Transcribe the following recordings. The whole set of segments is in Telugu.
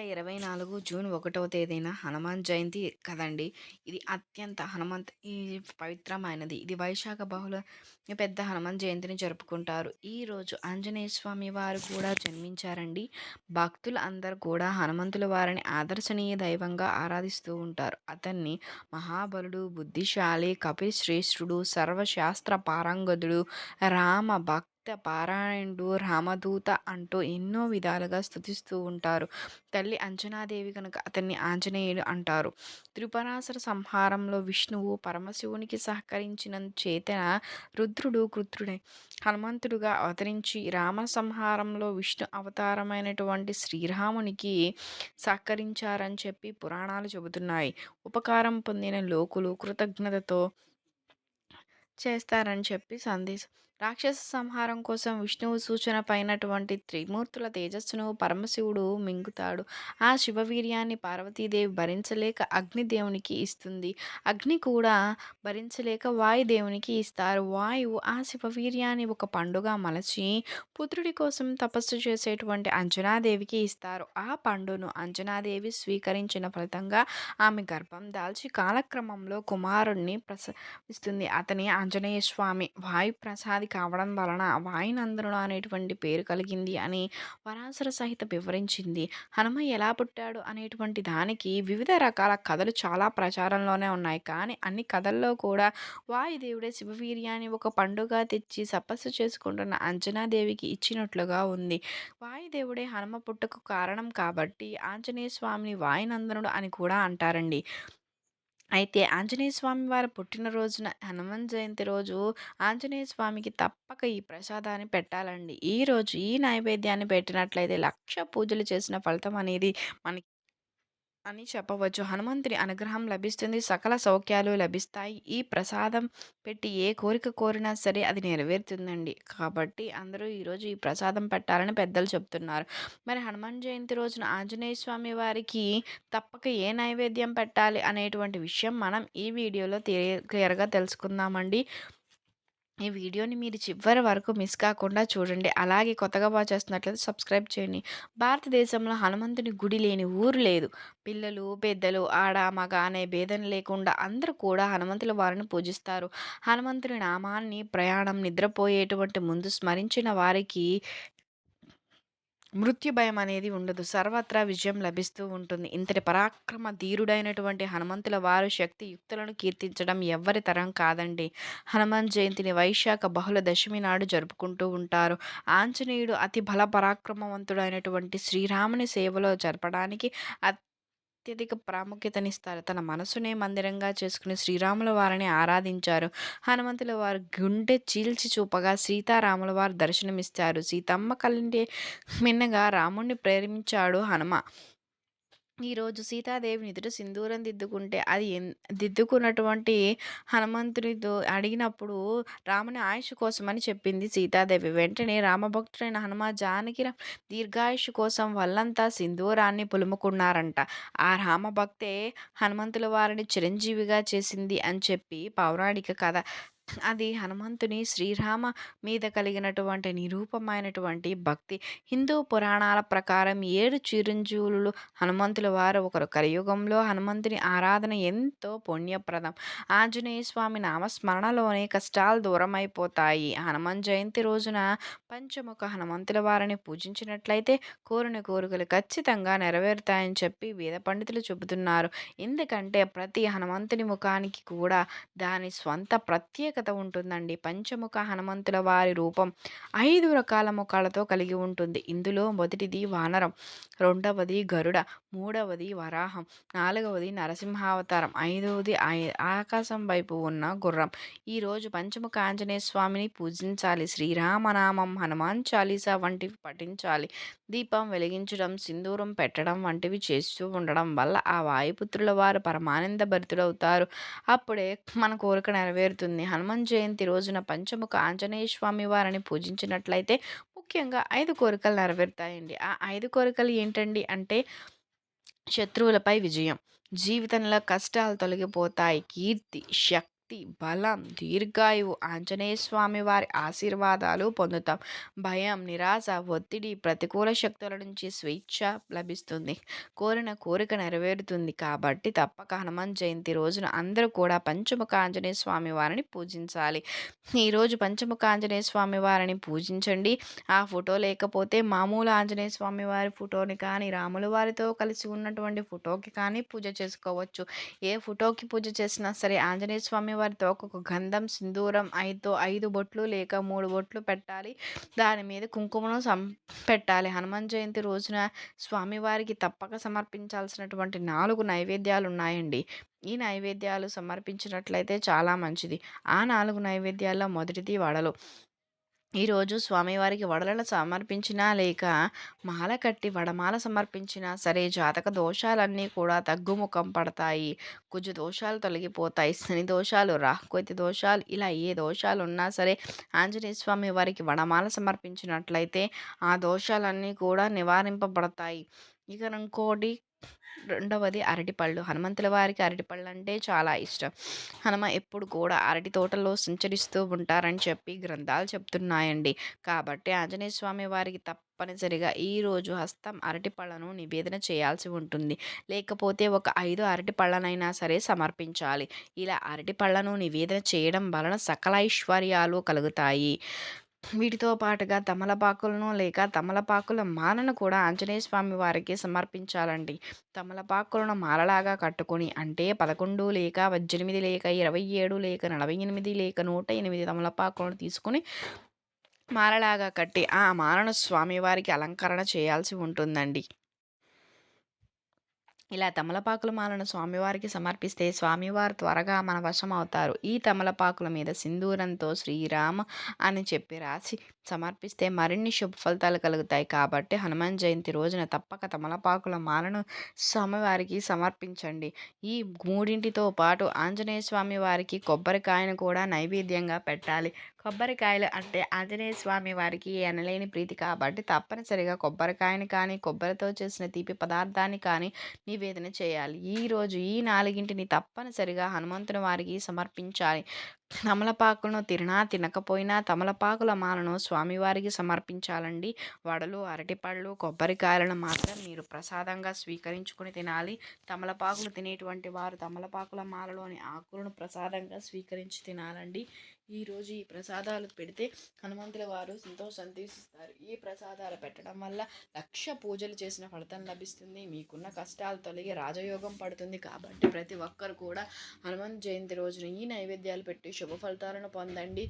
వేల ఇరవై నాలుగు జూన్ ఒకటవ తేదీన హనుమాన్ జయంతి కదండి. ఇది అత్యంత హనుమంత్ ఈ పవిత్రమైనది. ఇది వైశాఖ బహుళ పెద్ద హనుమాన్ జయంతిని జరుపుకుంటారు. ఈరోజు ఆంజనేయ స్వామి వారు కూడా జన్మించారండి. భక్తులు అందరూ కూడా హనుమంతుల వారిని ఆదర్శనీయ దైవంగా ఆరాధిస్తూ ఉంటారు. అతన్ని మహాబలుడు బుద్ధిశాలి కపిశ్రేష్ఠుడు సర్వశాస్త్ర పారంగదుడు రామ భక్త పారాయణుడు రామదూత అంటూ ఎన్నో విధాలుగా స్థుతిస్తూ ఉంటారు. తల్లి అంజనాదేవి కనుక అతన్ని ఆంజనేయుడు అంటారు. త్రిపురాసుర సంహారంలో విష్ణువు పరమశివునికి సహకరించిన చేతన రుద్రుడు కృత్రుడే. హనుమంతుడుగా అవతరించి రామ సంహారంలో విష్ణు అవతారమైనటువంటి శ్రీరామునికి సహకరించారని చెప్పి పురాణాలు చెబుతున్నాయి. ఉపకారం పొందిన లోకులు కృతజ్ఞతతో చేస్తారని చెప్పి సందేశం రాక్షస సంహారం కోసం విష్ణువు సూచన పైనటువంటి త్రిమూర్తుల తేజస్సును పరమశివుడు మింగుతాడు. ఆ శివవీర్యాన్ని పార్వతీదేవి భరించలేక అగ్నిదేవునికి ఇస్తుంది. అగ్ని కూడా భరించలేక వాయుదేవునికి ఇస్తారు. వాయువు ఆ శివవీర్యాన్ని ఒక పండుగ మలచి పుత్రుడి కోసం తపస్సు చేసేటువంటి అంజనాదేవికి ఇస్తారు. ఆ పండును అంజనాదేవి స్వీకరించిన ఫలితంగా ఆమె గర్భం దాల్చి కాలక్రమంలో కుమారుణ్ణి ప్రసవిస్తుంది. అతని ఆంజనేయ స్వామి. వాయు ప్రసాది కావడం వలన వాయునందనుడు అనేటువంటి పేరు కలిగింది అని పరాశర సహిత వివరించింది. హనుమ ఎలా పుట్టాడు అనేటువంటి దానికి వివిధ రకాల కథలు చాలా ప్రచారంలోనే ఉన్నాయి. కానీ అన్ని కథల్లో కూడా వాయుదేవుడే శివవీర్యాన్ని ఒక పండుగ తెచ్చి తపస్సు చేసుకుంటున్న అంజనాదేవికి ఇచ్చినట్లుగా ఉంది. వాయుదేవుడే హనుమ పుట్టుకు కారణం కాబట్టి ఆంజనేయ స్వామిని వాయునందనుడు అని కూడా అంటారండి. అయితే ఆంజనేయ స్వామి వారి పుట్టినరోజున హనుమాన్ జయంతి రోజు ఆంజనేయ స్వామికి తప్పక ఈ ప్రసాదాన్ని పెట్టాలండి. ఈరోజు ఈ నైవేద్యాన్ని పెట్టినట్లయితే లక్ష పూజలు చేసిన ఫలితం అనేది మనకి అని చెప్పవచ్చు. హనుమంతుని అనుగ్రహం లభిస్తుంది. సకల సౌఖ్యాలు లభిస్తాయి. ఈ ప్రసాదం పెట్టి ఏ కోరిక కోరినా సరే అది నెరవేరుతుందండి. కాబట్టి అందరూ ఈరోజు ఈ ప్రసాదం పెట్టాలని పెద్దలు చెప్తున్నారు. మరి హనుమాన్ జయంతి రోజున ఆంజనేయ స్వామి వారికి తప్పక ఏ నైవేద్యం పెట్టాలి అనేటువంటి విషయం మనం ఈ వీడియోలో క్లియర్గా తెలుసుకుందామండి. ఈ వీడియోని మీరు చివరి వరకు మిస్ కాకుండా చూడండి. అలాగే కొత్తగా వాచ్ చేస్తున్నట్లయితే సబ్స్క్రైబ్ చేయండి. భారతదేశంలో హనుమంతుని గుడి లేని ఊరు లేదు. పిల్లలు పెద్దలు ఆడ మగ అనే భేదం లేకుండా అందరూ కూడా హనుమంతుల వారిని పూజిస్తారు. హనుమంతుని నామాన్ని ప్రయాణం నిద్రపోయేటువంటి ముందు స్మరించిన వారికి మృత్యు భయం అనేది ఉండదు. సర్వత్రా విజయం లభిస్తూ ఉంటుంది. ఇంతటి పరాక్రమ ధీరుడైనటువంటి హనుమంతుల వారు శక్తి యుక్తులను కీర్తించడం ఎవ్వరి తరం కాదండి. హనుమాన్ జయంతిని వైశాఖ బహుళ దశమి నాడు జరుపుకుంటూ ఉంటారు. ఆంజనేయుడు అతి బల పరాక్రమవంతుడైనటువంటి శ్రీరాముని సేవలో జరపడానికి అత్యధిక ప్రాముఖ్యతనిస్తారు తన మనసునే మందిరంగా చేసుకుని శ్రీరాముల వారిని ఆరాధించారు. హనుమంతుల వారు గుండె చీల్చి చూపగా సీతారాముల వారు దర్శనమిస్తారు. సీతమ్మ కలిండే మిన్నగా రాముణ్ణి ప్రేమించాడు హనుమ. ఈరోజు సీతాదేవి నిదుట సింధూరం దిద్దుకుంటే అది దిద్దుకున్నటువంటి హనుమంతునితో అడిగినప్పుడు రాముని ఆయుష్ కోసమని చెప్పింది సీతాదేవి. వెంటనే రామభక్తుడైన హనుమ జానకి దీర్ఘాయుష్ కోసం వల్లంతా సింధూరాన్ని పులుముకున్నారంట. ఆ రామభక్తే హనుమంతుల వారిని చిరంజీవిగా చేసింది అని చెప్పి పౌరాణిక కథ. అది హనుమంతుని శ్రీరామ మీద కలిగినటువంటి నిరూపమైనటువంటి భక్తి. హిందూ పురాణాల ప్రకారం ఏడు చిరంజీవులు హనుమంతుల వారు ఒకరు. కలియుగంలో హనుమంతుని ఆరాధన ఎంతో పుణ్యప్రదం. ఆంజనేయ స్వామి నామస్మరణలోనే కష్టాలు దూరమైపోతాయి. హనుమన్ హనుమాన్ జయంతి రోజున పంచముఖ హనుమంతుల వారిని పూజించినట్లయితే కోరిన కోరికలు ఖచ్చితంగా నెరవేరుతాయని చెప్పి వేద పండితులు చెబుతున్నారు. ఎందుకంటే ప్రతి హనుమంతుని ముఖానికి కూడా దాని స్వంత ప్రత్యేక ప్రత్యేకత ఉంటుందండి. పంచముఖ హనుమంతుల వారి రూపం ఐదు రకాల ముఖాలతో కలిగి ఉంటుంది. ఇందులో మొదటిది వానరం రెండవది గరుడ మూడవది వరాహం నాలుగవది నరసింహావతారం ఐదవది ఆకాశం వైపు ఉన్న గుర్రం. ఈరోజు పంచముఖ ఆంజనేయ స్వామిని పూజించాలి. శ్రీరామనామం హనుమాన్ చాలీసా వంటివి పఠించాలి. దీపం వెలిగించడం సింధూరం పెట్టడం వంటివి చేస్తూ ఉండడం వల్ల ఆ వాయుపుత్రుల వారు పరమానంద భరితులవుతారు. అప్పుడే మన కోరిక నెరవేరుతుంది. హనుమాన్ హనుమన్ జయంతి రోజున పంచముఖ ఆంజనేయ స్వామి వారిని పూజించినట్లయితే ముఖ్యంగా ఐదు కోరికలు నెరవేరుతాయండి. ఆ ఐదు కోరికలు ఏంటండి అంటే శత్రువులపై విజయం. జీవితంలో కష్టాలు తొలగిపోతాయి. కీర్తి శక్తి శక్తి బలం దీర్ఘాయువు ఆంజనేయ స్వామి వారి ఆశీర్వాదాలు పొందుతాం. భయం నిరాశ ఒత్తిడి ప్రతికూల శక్తుల నుంచి స్వేచ్ఛ లభిస్తుంది. కోరిన కోరిక నెరవేరుతుంది కాబట్టి తప్పక హనుమాన్ జయంతి రోజున అందరూ కూడా పంచముఖ ఆంజనేయ స్వామి వారిని పూజించాలి. ఈరోజు పంచముఖ ఆంజనేయ స్వామి వారిని పూజించండి. ఆ ఫోటో లేకపోతే మామూలు ఆంజనేయ స్వామి వారి ఫోటోని కానీ రాముల వారితో కలిసి ఉన్నటువంటి ఫోటోకి కానీ పూజ చేసుకోవచ్చు. ఏ ఫోటోకి పూజ చేసినా సరే ఆంజనేయ స్వామి వారితో ఒక్కొక్క గంధం సింధూరం ఐదు ఐదు బొట్లు లేక మూడు బొట్లు పెట్టాలి. దాని మీద కుంకుమను సం పెట్టాలి. హనుమాన్ జయంతి రోజున స్వామివారికి తప్పక సమర్పించాల్సినటువంటి నాలుగు నైవేద్యాలు ఉన్నాయండి ఈ నైవేద్యాలు సమర్పించినట్లయితే చాలా మంచిది. ఆ నాలుగు నైవేద్యాల్లో మొదటిది వడలు. ఈరోజు స్వామివారికి వడలను సమర్పించినా లేక మాల కట్టి వడమాల సమర్పించినా సరే జాతక దోషాలన్నీ కూడా తగ్గుముఖం పడతాయి. కుజు దోషాలు తొలగిపోతాయి. శని దోషాలు రాహుకోతి దోషాలు ఇలా ఏ దోషాలు ఉన్నా సరే ఆంజనేయ స్వామి వారికి వడమాల సమర్పించినట్లయితే ఆ దోషాలన్నీ కూడా నివారింపబడతాయి. ఇక ఇంకోటి రెండవది అరటిపళ్ళు హనుమంతుల వారికి అరటిపళ్ళు అంటే చాలా ఇష్టం. హనుమ ఎప్పుడు కూడా అరటి తోటలో సంచరిస్తూ ఉంటారని చెప్పి గ్రంథాలు చెప్తున్నాయండి. కాబట్టి ఆంజనేయ స్వామి వారికి తప్పనిసరిగా ఈరోజు హస్తం అరటిపళ్ళను నివేదన చేయాల్సి ఉంటుంది. లేకపోతే ఒక ఐదు అరటి పళ్ళనైనా సరే సమర్పించాలి. ఇలా అరటి పళ్ళను నివేదన చేయడం వలన సకల ఐశ్వర్యాలు కలుగుతాయి. వీటితో పాటుగా తమలపాకులను లేక తమలపాకుల మాలను కూడా ఆంజనేయ స్వామి వారికి సమర్పించాలండి. తమలపాకులను మాలలాగా కట్టుకొని అంటే పదకొండు లేక పద్దెనిమిది లేక ఇరవై ఏడు లేక నలభై ఎనిమిది లేక నూట ఎనిమిది తమలపాకులను తీసుకొని మాలలాగా కట్టి ఆ మాలను స్వామివారికి అలంకరణ చేయాల్సి ఉంటుందండి. ఇలా తమలపాకుల మాలను స్వామివారికి సమర్పిస్తే స్వామివారు త్వరగా మన వశం అవుతారు. ఈ తమలపాకుల మీద సింధూరంతో శ్రీరామ అని చెప్పి రాసి సమర్పిస్తే మరిన్ని శుభ ఫలితాలు కలుగుతాయి. కాబట్టి హనుమాన్ జయంతి రోజున తప్పక తమలపాకుల మాలను స్వామివారికి సమర్పించండి. ఈ మూడింటితో పాటు ఆంజనేయ స్వామి వారికి కొబ్బరికాయను కూడా నైవేద్యంగా పెట్టాలి. కొబ్బరికాయలు అంటే ఆంజనేయ స్వామి వారికి ఎనలేని ప్రీతి. కాబట్టి తప్పనిసరిగా కొబ్బరికాయని కానీ కొబ్బరితో చేసిన తీపి పదార్థాన్ని కానీ నివేదన చేయాలి. ఈరోజు ఈ నాలుగింటిని తప్పనిసరిగా హనుమంతుని వారికి సమర్పించాలి. తమలపాకులను తినా తినకపోయినా తమలపాకుల మాలను స్వామివారికి సమర్పించాలండి. వడలు అరటిపళ్ళు కొబ్బరికాయలను మాత్రం మీరు ప్రసాదంగా స్వీకరించుకొని తినాలి. తమలపాకులు తినేటువంటి వారు తమలపాకుల మాలలోని ఆకులను ప్రసాదంగా స్వీకరించి తినాలండి. ఈరోజు ఈ ప్రసాదాలు పెడితే హనుమంతుల వారు ఎంతో సంతోషిస్తారు. ఈ ప్రసాదాలు పెట్టడం వల్ల లక్ష పూజలు చేసిన ఫలితం లభిస్తుంది. మీకున్న కష్టాలు తొలగి రాజయోగం పడుతుంది. కాబట్టి ప్రతి ఒక్కరు కూడా హనుమంత్ జయంతి రోజున ఈ నైవేద్యాలు పెట్టి శుభ ఫలితాలను పొందండి.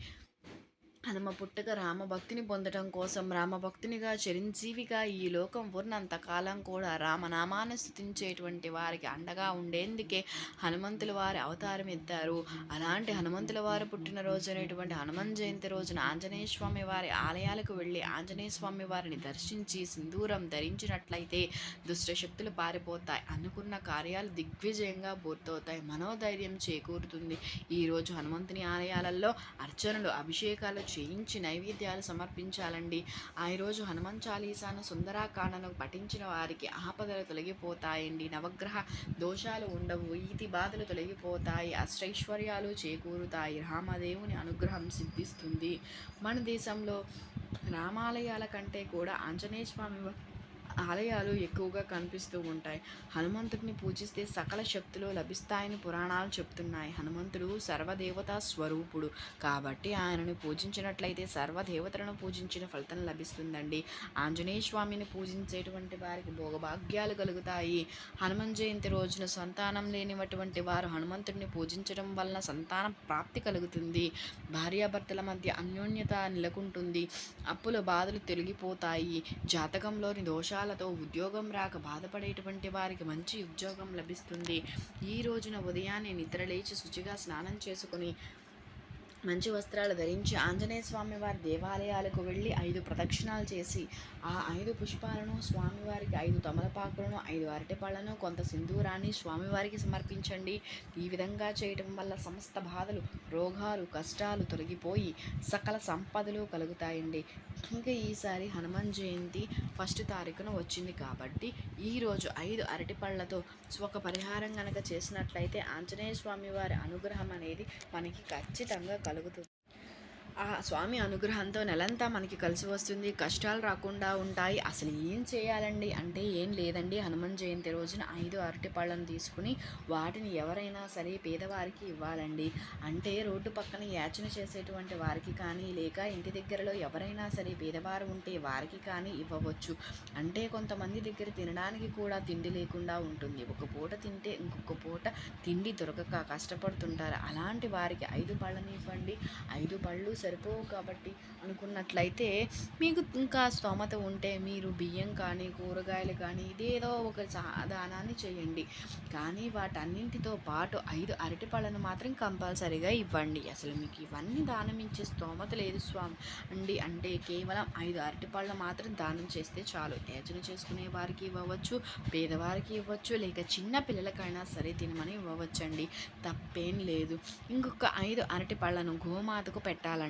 హనుమ పుట్టక రామభక్తిని పొందడం కోసం రామభక్తునిగా చిరంజీవిగా ఈ లోకం ఉన్నంత కాలం కూడా రామనామాన్ని స్థుతించేటువంటి వారికి అండగా ఉండేందుకే హనుమంతుల వారి అవతారం ఎత్తారు. అలాంటి హనుమంతుల వారు పుట్టినరోజు అనేటువంటి హనుమన్ జయంతి రోజున ఆంజనేయ స్వామి వారి ఆలయాలకు వెళ్ళి ఆంజనేయ స్వామి వారిని దర్శించి సింధూరం ధరించినట్లయితే దుష్టశక్తులు పారిపోతాయి. అనుకున్న కార్యాలు దిగ్విజయంగా పూర్తవుతాయి. మనోధైర్యం చేకూరుతుంది. ఈరోజు హనుమంతుని ఆలయాలలో అర్చనలు అభిషేకాలు చేయించి నైవేద్యాలు సమర్పించాలండి. ఆ రోజు హనుమాన్ చాలీసాను సుందరాకాండను పఠించిన వారికి ఆపదలు తొలగిపోతాయండి. నవగ్రహ దోషాలు ఉండవు ఈతి బాధలు తొలగిపోతాయి అష్టైశ్వర్యాలు చేకూరుతాయి. రామదేవుని అనుగ్రహం సిద్ధిస్తుంది. మన దేశంలో రామాలయాల కంటే కూడా ఆంజనేయ స్వామి ఆలయాలు ఎక్కువగా కనిపిస్తూ ఉంటాయి. హనుమంతుడిని పూజిస్తే సకల శక్తులు లభిస్తాయని పురాణాలు చెప్తున్నాయి హనుమంతుడు సర్వదేవతా స్వరూపుడు. కాబట్టి ఆయనను పూజించినట్లయితే సర్వదేవతలను పూజించిన ఫలితం లభిస్తుందండి. ఆంజనేయ స్వామిని పూజించేటువంటి వారికి భోగభాగ్యాలు కలుగుతాయి. హనుమన్ జయంతి రోజున సంతానం లేనివటువంటి వారు హనుమంతుడిని పూజించడం వలన సంతాన ప్రాప్తి కలుగుతుంది. భార్యాభర్తల మధ్య అన్యోన్యత నెలకొంటుంది. అప్పుల బాధలు తొలగిపోతాయి. జాతకంలోని దోషాలు కష్టాలతో ఉద్యోగం రాక బాధపడేటువంటి వారికి మంచి ఉద్యోగం లభిస్తుంది. ఈ రోజున ఉదయాన్నే నిద్రలేచి శుచిగా స్నానం చేసుకుని మంచి వస్త్రాలు ధరించి ఆంజనేయ స్వామి వారి దేవాలయాలకు వెళ్ళి ఐదు ప్రదక్షిణాలు చేసి ఆ ఐదు పుష్పాలను స్వామివారికి ఐదు తమలపాకులను ఐదు అరటిపళ్ళను కొంత సింధూరాన్ని స్వామివారికి సమర్పించండి. ఈ విధంగా చేయటం వల్ల సమస్త బాధలు రోగాలు కష్టాలు తొలగిపోయి సకల సంపదలు కలుగుతాయండి. ఇంకా ఈసారి హనుమాన్ జయంతి ఫస్ట్ తారీఖున వచ్చింది కాబట్టి ఈరోజు ఐదు అరటిపళ్ళతో ఒక పరిహారం కనుక చేసినట్లయితే ఆంజనేయ స్వామి వారి అనుగ్రహం అనేది మనకి ఖచ్చితంగా కలుగుతుంది. ఆ స్వామి అనుగ్రహంతో నెలంతా మనకి కలిసి వస్తుంది. కష్టాలు రాకుండా ఉంటాయి. అసలు ఏం చేయాలండి? అంటే ఏం లేదండి. హనుమాన్ జయంతి రోజున ఐదు అరటి పళ్ళను తీసుకుని వాటిని ఎవరైనా సరే పేదవారికి ఇవ్వాలండి. అంటే రోడ్డు పక్కన యాచన చేసేటువంటి వారికి కానీ లేక ఇంటి దగ్గరలో ఎవరైనా సరే పేదవారు ఉంటే వారికి కానీ ఇవ్వవచ్చు. అంటే కొంతమంది దగ్గర తినడానికి కూడా తిండి లేకుండా ఉంటుంది. ఒక పూట తింటే ఇంకొక పూట తిండి దొరకక కష్టపడుతుంటారు. అలాంటి వారికి ఐదు పళ్ళని ఇవ్వండి. ఐదు పళ్ళు సరిపోవు కాబట్టి అనుకున్నట్లయితే మీకు ఇంకా స్తోమత ఉంటే మీరు బియ్యం కానీ కూరగాయలు కానీ ఇదేదో ఒక చా- దానాన్ని చేయండి. కానీ వాటన్నింటితో పాటు ఐదు అరటిపళ్ళను మాత్రం కంపల్సరీగా ఇవ్వండి. అసలు మీకు ఇవన్నీ దానం ఇచ్చే స్తోమత లేదు స్వామి. అండి అంటే కేవలం ఐదు అరటిపళ్ళు మాత్రం దానం చేస్తే చాలు. యాచన చేసుకునే వారికి ఇవ్వవచ్చు పేదవారికి ఇవ్వచ్చు లేక చిన్న పిల్లలకైనా సరే తినమని ఇవ్వవచ్చండి. తప్పేం లేదు. ఇంకొక ఐదు అరటి పళ్ళను గోమాతకు పెట్టాలండి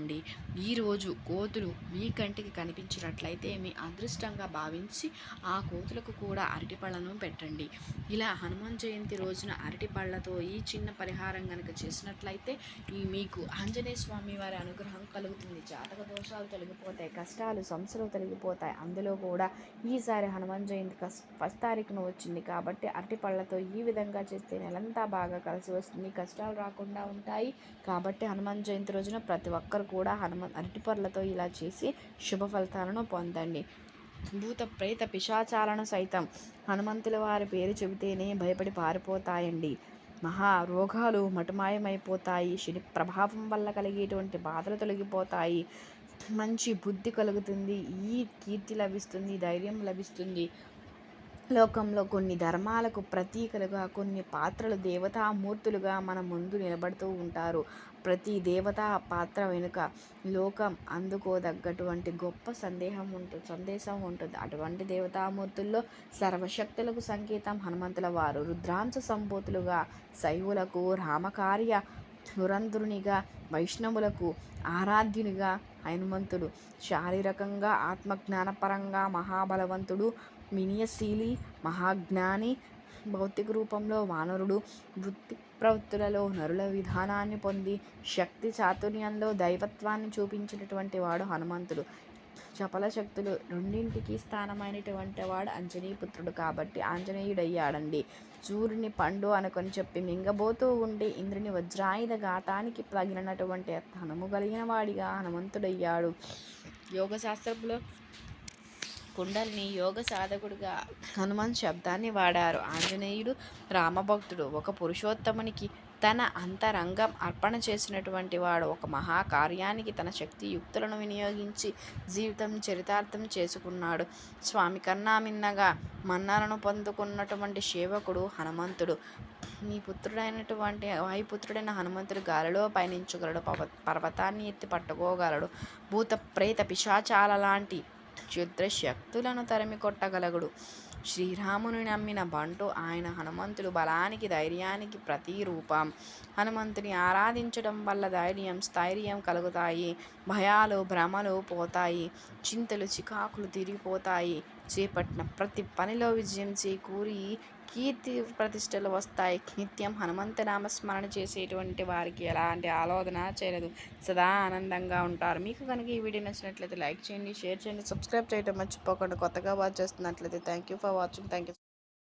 ఈరోజు కోతులు మీ కంటికి కనిపించినట్లయితే మీ అదృష్టంగా భావించి ఆ కోతులకు కూడా అరటి పళ్ళను పెట్టండి. ఇలా హనుమాన్ జయంతి రోజున అరటి పళ్ళతో ఈ చిన్న పరిహారం కనుక చేసినట్లయితే ఈ మీకు ఆంజనేయ స్వామి వారి అనుగ్రహం కలుగుతుంది. జాతక దోషాలు తొలగిపోతాయి కష్టాలు సమస్యలు తొలగిపోతాయి. అందులో కూడా ఈసారి హనుమాన్ జయంతి ఫస్ట్ తారీఖున వచ్చింది కాబట్టి అరటి పళ్ళతో ఈ విధంగా చేస్తే నెలంతా బాగా కలిసి వస్తుంది. కష్టాలు రాకుండా ఉంటాయి కాబట్టి హనుమాన్ జయంతి రోజున ప్రతి ఒక్కరు కూడా హనుమాన్ అరటిపర్లతో ఇలా చేసి శుభ ఫలితాలను పొందండి. భూత ప్రేత పిశాచాలను సైతం హనుమంతుల వారి పేరు చెబితేనే భయపడి పారిపోతాయండి. మహా రోగాలు మటుమాయమైపోతాయి. శని ప్రభావం వల్ల కలిగేటువంటి బాధలు తొలగిపోతాయి. మంచి బుద్ధి కలుగుతుంది. ఈ కీర్తి లభిస్తుంది. ధైర్యం లభిస్తుంది. లోకంలో కొన్ని ధర్మాలకు ప్రతీకలుగా కొన్ని పాత్రలు దేవతామూర్తులుగా మన ముందు నిలబడుతూ ఉంటారు. ప్రతి దేవతా పాత్ర వెనుక లోకం అందుకోదగ్గటువంటి గొప్ప సందేహం ఉంటుంది సందేశం ఉంటుంది. అటువంటి దేవతామూర్తుల్లో సర్వశక్తులకు సంకేతం హనుమంతుల వారు. రుద్రాంశ సంభూతులుగా శైవులకు రామకార్య ధురంధునిగా వైష్ణవులకు ఆరాధ్యునిగా హనుమంతుడు. శారీరకంగా ఆత్మజ్ఞానపరంగా మహాబలవంతుడు. వినయశీలి మహాజ్ఞాని భౌతిక రూపంలో వానరుడు వృత్తి ప్రవృత్తులలో నరుల విధానాన్ని పొంది శక్తి చాతుర్యంలో దైవత్వాన్ని చూపించినటువంటి వాడు హనుమంతుడు. చపల శక్తులు రెండింటికి స్థానమైనటువంటి వాడు అంజనీపుత్రుడు కాబట్టి ఆంజనేయుడయ్యాడండి. సూర్యుని పండు అనుకొని చెప్పి మింగబోతూ ఉండి ఇంద్రుని వజ్రాయుధ ఘాతానికి తగిలినటువంటి హనుము కలిగిన వాడిగా హనుమంతుడయ్యాడు. యోగ శాస్త్రంలో కుండల్ని యోగ సాధకుడిగా హనుమాన్ శబ్దాన్ని వాడారు. ఆంజనేయుడు రామభక్తుడు ఒక పురుషోత్తమునికి తన అంతరంగం అర్పణ చేసినటువంటి వాడు. ఒక మహాకార్యానికి తన శక్తి యుక్తులను వినియోగించి జీవితం చరితార్థం చేసుకున్నాడు. స్వామి కన్నా మిన్నగా మన్నలను పొందుకున్నటువంటి సేవకుడు హనుమంతుడు. నీ పుత్రుడైనటువంటి వాయుపుత్రుడైన హనుమంతుడు గాలిలో పయనించగలడు. పర్వ పర్వతాన్ని ఎత్తి పట్టుకోగలడు. భూత ప్రేత పిశాచాల లాంటి క్షుద్ర శక్తులను తరిమి కొట్టగలగుడు. శ్రీరాముని నమ్మిన బంటు ఆయన హనుమంతుడు బలానికి ధైర్యానికి ప్రతిరూపం. హనుమంతుని ఆరాధించడం వల్ల ధైర్యం స్థైర్యం కలుగుతాయి. భయాలు భ్రమలు పోతాయి. చింతలు చికాకులు తిరిగిపోతాయి. చేపట్టిన ప్రతి పనిలో విజయం చేకూరి కీర్తి ప్రతిష్టలు వస్తాయి. నిత్యం హనుమంత నామస్మరణ చేసేటువంటి వారికి ఎలాంటి ఆలోచన చేయలేదు. సదా ఆనందంగా ఉంటారు. మీకు కనుక ఈ వీడియో నచ్చినట్లయితే లైక్ చేయండి షేర్ చేయండి సబ్స్క్రైబ్ చేయడం మర్చిపోకండి కొత్తగా వాచ్ చేస్తున్నట్లయితే thank you for watching thank you